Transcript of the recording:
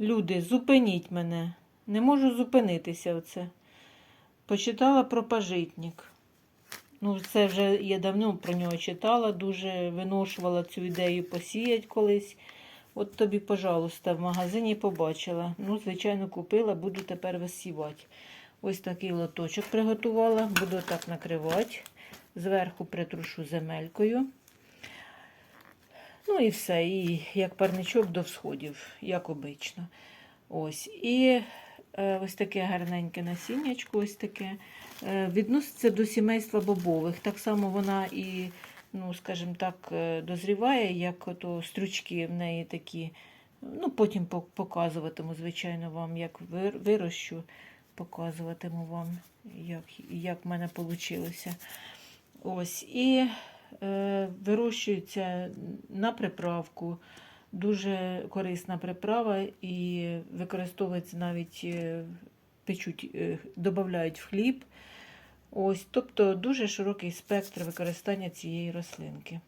Люди, зупиніть мене. Не можу зупинитися оце. Почитала про пажитник. Ну, це вже я давно про нього читала, дуже виношувала цю ідею посіять колись. От тобі, пожалуйста, в магазині побачила. Ну, звичайно, купила, буду тепер висівати. Ось такий лоточок приготувала, буду так накривати. Зверху притрушу земелькою. Ну і все. І як парничок до всходів, як обично. Ось. І е, ось таке гарненьке насіннячко, ось таке. Е, відноситься до сімейства бобових. Так само вона і, ну, скажімо так, е, дозріває, як ото стручки в неї такі. Ну, потім показуватиму, звичайно, вам, як вирощу, показуватиму вам, як, як в мене вийшло. Ось. І вирощується на приправку. Дуже корисна приправа і використовується навіть е, печуть, е, додають в хліб. Ось, тобто дуже широкий спектр використання цієї рослинки.